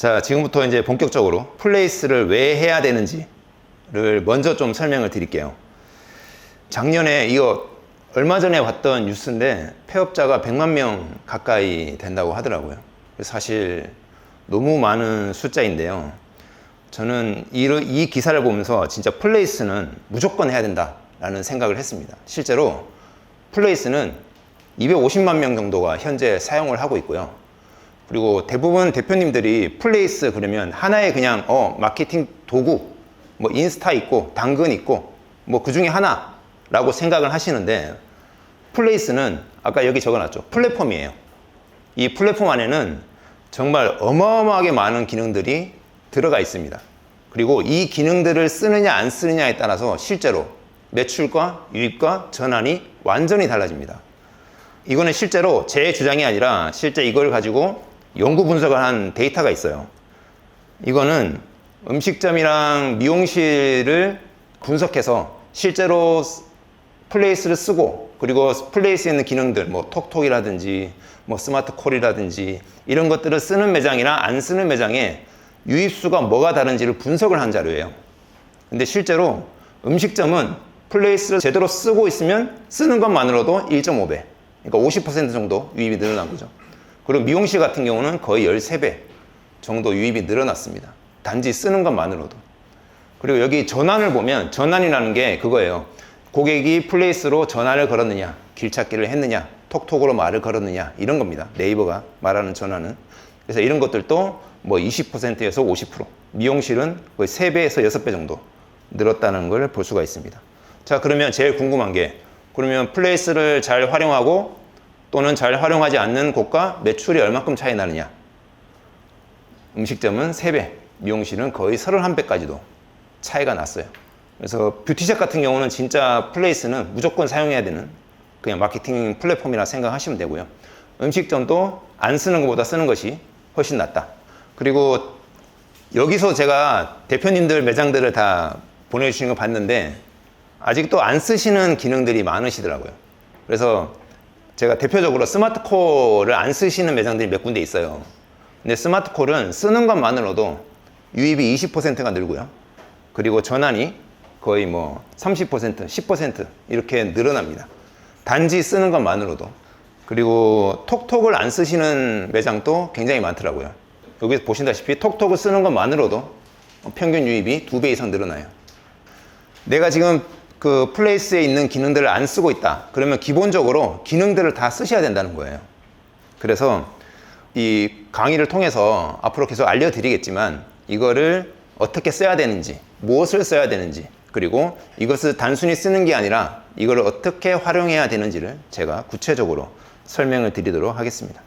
자, 지금부터 이제 본격적으로 플레이스를 왜 해야 되는지를 먼저 좀 설명을 드릴게요. 작년에 이거 얼마 전에 봤던 뉴스인데 폐업자가 100만 명 가까이 된다고 하더라고요. 사실 너무 많은 숫자인데요. 저는 이, 이 기사를 보면서 진짜 플레이스는 무조건 해야 된다라는 생각을 했습니다. 실제로 플레이스는 250만 명 정도가 현재 사용을 하고 있고요. 그리고 대부분 대표님들이 플레이스 그러면 하나의 그냥 어 마케팅 도구 뭐 인스타 있고 당근 있고 뭐 그 중에 하나라고 생각을 하시는데 플레이스는 아까 여기 적어놨죠. 플랫폼이에요. 이 플랫폼 안에는 정말 어마어마하게 많은 기능들이 들어가 있습니다. 그리고 이 기능들을 쓰느냐 안 쓰느냐에 따라서 실제로 매출과 유입과 전환이 완전히 달라집니다. 이거는 실제로 제 주장이 아니라 실제 이걸 가지고 연구 분석을 한 데이터가 있어요. 이거는 음식점이랑 미용실을 분석해서 실제로 플레이스를 쓰고 그리고 플레이스에 있는 기능들 뭐 톡톡이라든지 뭐 스마트 콜이라든지 이런 것들을 쓰는 매장이나 안 쓰는 매장에 유입수가 뭐가 다른지를 분석을 한 자료예요. 근데 실제로 음식점은 플레이스를 제대로 쓰고 있으면 쓰는 것만으로도 1.5배. 그러니까 50% 정도 유입이 늘어난 거죠. 그리고 미용실 같은 경우는 거의 13배 정도 유입이 늘어났습니다. 단지 쓰는 것만으로도. 그리고 여기 전환을 보면 전환이라는 게 그거예요. 고객이 플레이스로 전화를 걸었느냐, 길찾기를 했느냐, 톡톡으로 말을 걸었느냐, 이런 겁니다. 네이버가 말하는 전화는. 그래서 이런 것들도 뭐 20%에서 50%, 미용실은 거의 3배에서 6배 정도 늘었다는 걸 볼 수가 있습니다. 자, 그러면 제일 궁금한 게, 그러면 플레이스를 잘 활용하고 또는 잘 활용하지 않는 곳과 매출이 얼마큼 차이 나느냐? 음식점은 3배, 미용실은 거의 31배까지도 차이가 났어요. 그래서 뷰티샵 같은 경우는 진짜 플레이스는 무조건 사용해야 되는 그냥 마케팅 플랫폼이라 생각하시면 되고요. 음식점도 안 쓰는 것보다 쓰는 것이 훨씬 낫다. 그리고 여기서 제가 대표님들 매장들을 다 보내주시는 거 봤는데 아직도 안 쓰시는 기능들이 많으시더라고요. 그래서 제가 대표적으로 스마트 콜을 안 쓰시는 매장들이 몇 군데 있어요. 근데 스마트 콜은 쓰는 것만으로도 유입이 20%가 늘고요. 그리고 전환이 거의 뭐 30%, 10% 이렇게 늘어납니다. 단지 쓰는 것만으로도. 그리고 톡톡을 안 쓰시는 매장도 굉장히 많더라고요. 여기 보신다시피 톡톡을 쓰는 것만으로도 평균 유입이 두 배 이상 늘어나요. 내가 지금 그 플레이스에 있는 기능들을 안 쓰고 있다. 그러면 기본적으로 기능들을 다 쓰셔야 된다는 거예요. 그래서 이 강의를 통해서 앞으로 계속 알려드리겠지만 이거를 어떻게 써야 되는지, 무엇을 써야 되는지, 그리고 이것을 단순히 쓰는 게 아니라 이걸 어떻게 활용해야 되는지를 제가 구체적으로 설명을 드리도록 하겠습니다.